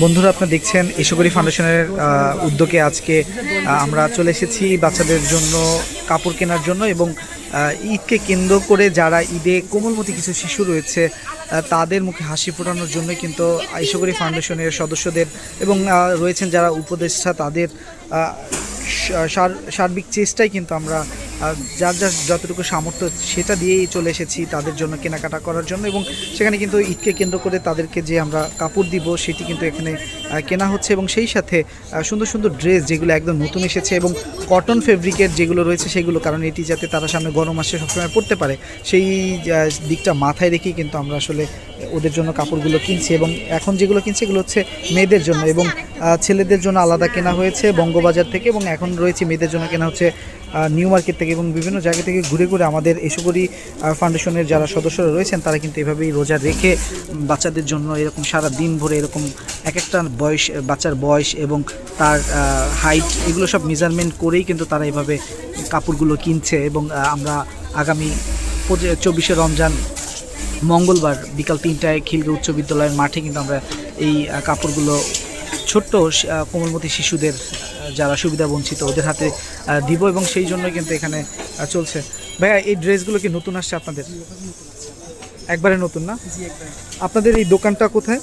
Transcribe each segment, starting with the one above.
বন্ধুরা, আপনারা দেখছেন এসবরি ফাউন্ডেশনের উদ্যোগে আজকে আমরা চলে এসেছি বাচ্চাদের জন্য কাপড় কেনার জন্য এবং ঈদকে কেন্দ্র করে যারা ঈদে কোমলমতি কিছু শিশু রয়েছে তাদের মুখে হাসি ফোটানোর জন্য কিন্তু এসবরি ফাউন্ডেশনের সদস্যদের এবং রয়েছেন যারা উপদেষ্টা, তাদের সার- সার্বিক চেষ্টাই কিন্তু আমরা যার যার যতটুকু সামর্থ্য সেটা দিয়েই চলে এসেছি তাদের জন্য কেনাকাটা করার জন্য এবং সেখানে কিন্তু ঈদকে কেন্দ্র করে তাদেরকে যে আমরা কাপড় দিব সেটি কিন্তু এখানে কেনা হচ্ছে এবং সেই সাথে সুন্দর সুন্দর ড্রেস যেগুলো একদম নতুন এসেছে এবং কটন ফেব্রিকের যেগুলো রয়েছে সেগুলো, কারণ এটি যাতে তারা সামনে গরম মাসে সবসময় পড়তে পারে, সেই দিকটা মাথায় রেখেই কিন্তু আমরা আসলে ওদের জন্য কাপড়গুলো কিনছি এবং এখন যেগুলো কিনছি এগুলো হচ্ছে মেয়েদের জন্য এবং ছেলেদের জন্য আলাদা কেনা হয়েছে বঙ্গবাজার থেকে এবং এখন রয়েছে মেয়েদের জন্য কেনা হচ্ছে নিউ মার্কেট থেকে এবং বিভিন্ন জায়গা থেকে ঘুরে ঘুরে আমাদের এসবরি ফাউন্ডেশনের যারা সদস্যরা রয়েছেন তারা কিন্তু এভাবেই রোজা রেখে বাচ্চাদের জন্য এরকম সারা দিন ভরে এরকম এক একটা বয়স, বাচ্চার বয়স এবং তার হাইট এগুলো সব মেজারমেন্ট করেই কিন্তু তারা এভাবে কাপড়গুলো কিনছে এবং আমরা আগামী চব্বিশে রমজান মঙ্গলবার বিকাল তিনটায় খিলগে উচ্চ বিদ্যালয়ের মাঠে কিন্তু আমরা এই কাপড়গুলো ছোট্ট কোমলমতি শিশুদের যারা সুবিধা বঞ্চিত ওদের হাতে দিব এবং সেই জন্য কিন্তু এখানে চলছে। ভাইয়া এই ড্রেসগুলো কি নতুন আসছে আপনাদের? একবারে নতুন না? আপনাদের এই দোকানটা কোথায়?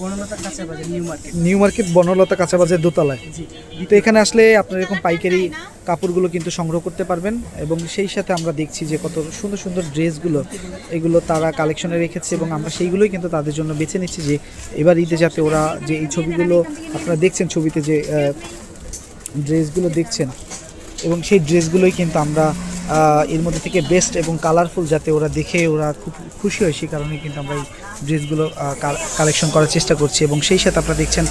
বনলতা কাঁচা বাজার new market new market Banalata কাঁচাবাজার দোতলায়। জি। তো এখানে আসলে আপনার এরকম পাইকারি কাপড়গুলো কিন্তু সংগ্রহ করতে পারবেন এবং সেই সাথে আমরা দেখছি যে কত সুন্দর সুন্দর ড্রেসগুলো এগুলো তারা কালেকশনে রেখেছে এবং আমরা সেইগুলোই কিন্তু তাদের জন্য বেছে নিচ্ছি যে এবার ঈদে যাতে ওরা যে এই ছবিগুলো আপনারা দেখছেন ছবিতে যে ড্রেসগুলো দেখছেন এবং সেই ড্রেসগুলোই কিন্তু আমরা এর মধ্যে থেকে বেস্ট এবং কালারফুল যাতে ওরা দেখে, ওরা খুব খুশি হয়, সেই কারণে কিন্তু আমরা এই ড্রেসগুলো কালেকশন করার চেষ্টা করছি। এবং সেই সাথে আপনারা দেখছেন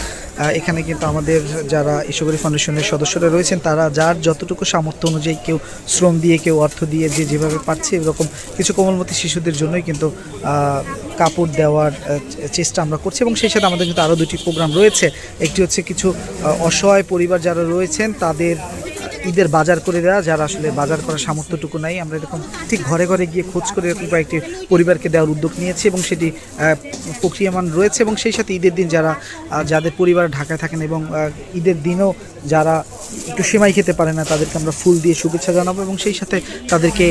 এখানে কিন্তু আমাদের যারা ইসবরি ফাউন্ডেশনের সদস্যরা রয়েছেন, তারা যার যতটুকু সামর্থ্য অনুযায়ী কেউ শ্রম দিয়ে, কেউ অর্থ দিয়ে যে যেভাবে পাচ্ছে এরকম কিছু কোমলমতি শিশুদের জন্যই কিন্তু কাপড় দেওয়ার চেষ্টা আমরা করছি। এবং সেই সাথে আমাদের কিন্তু আরও দুটি প্রোগ্রাম রয়েছে। একটি হচ্ছে কিছু অসহায় পরিবার যারা রয়েছেন, তাদের ঈদের বাজার করে দেওয়া যারা আসলে বাজার করার সামর্থ্যটুকু নাই। আমরা এরকম ঠিক ঘরে ঘরে গিয়ে খোঁজ করে এরকম কয়েকটি পরিবারকে দেওয়ার উদ্যোগ নিয়েছি এবং সেটি প্রক্রিয়ামান রয়েছে এবং সেই সাথে ঈদের দিন যারা যাদের পরিবার ঢাকায় থাকেন এবং ঈদের দিনও যারা একটু সেমাই খেতে পারে না, তাদেরকে আমরা ফুল দিয়ে শুভেচ্ছা জানাব এবং সেই সাথে তাদেরকে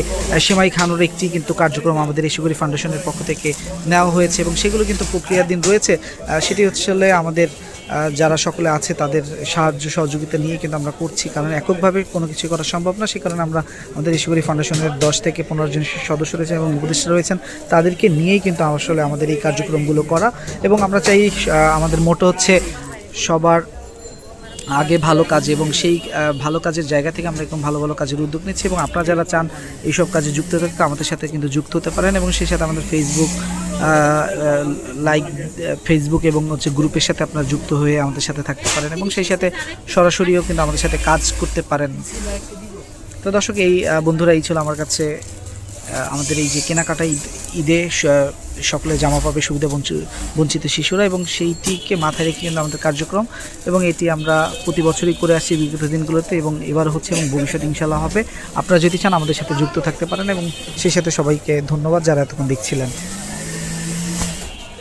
সেমাই খানোর একটি কিন্তু কার্যক্রম আমাদের এসুগুরি ফাউন্ডেশনের পক্ষ থেকে নেওয়া হয়েছে এবং সেগুলো কিন্তু প্রক্রিয়ার দিন রয়েছে। সেটি হচ্ছে আমাদের যারা সকলে আছে তাদের সাহায্য সহযোগিতা নিয়ে কিন্তু আমরা করছি। কারণ এককভাবে কোনো কিছু করা সম্ভব না, সে কারণে আমরা আমাদের ঈশ্বরী ফাউন্ডেশনের দশ থেকে পনেরো জন সদস্য রয়েছেন এবং উপদেষ্টা রয়েছেন। তাদেরকে নিয়েই কিন্তু আসলে আমাদের এই কার্যক্রমগুলো করা। এবং আমরা চাই আমাদের মোটো হচ্ছে সবার আগে ভালো কাজ এবং সেই ভালো কাজের জায়গা থেকে আমরা এরকম ভালো ভালো কাজের উদ্যোগ নিচ্ছি এবং আপনারা যারা চান এইসব কাজে যুক্ত থাকতে আমাদের সাথে কিন্তু যুক্ত হতে পারেন এবং সেই সাথে আমাদের ফেসবুক লাইক ফেসবুক এবং হচ্ছে গ্রুপের সাথে আপনারা যুক্ত হয়ে আমাদের সাথে থাকতে পারেন এবং সেই সাথে সরাসরিও কিন্তু আমাদের সাথে কাজ করতে পারেন। তো দর্শক, এই বন্ধুরা, এই ছিল আমার কাছে আমাদের এই যে কেনাকাটা ঈদ সকলে জামা পাবে সুবিধা বঞ্চি- বঞ্চিত শিশুরা এবং সেইটিকে মাথায় রেখে কিন্তু আমাদের কার্যক্রম এবং এটি আমরা প্রতি বছরই করে আসছি বিগত দিনগুলোতে এবং এবার হচ্ছে এবং ভবিষ্যৎ ইনশাল্লাহ হবে। আপনারা যদি চান আমাদের সাথে যুক্ত থাকতে পারেন এবং সেই সাথে সবাইকে ধন্যবাদ যারা এতক্ষণ দেখছিলেন।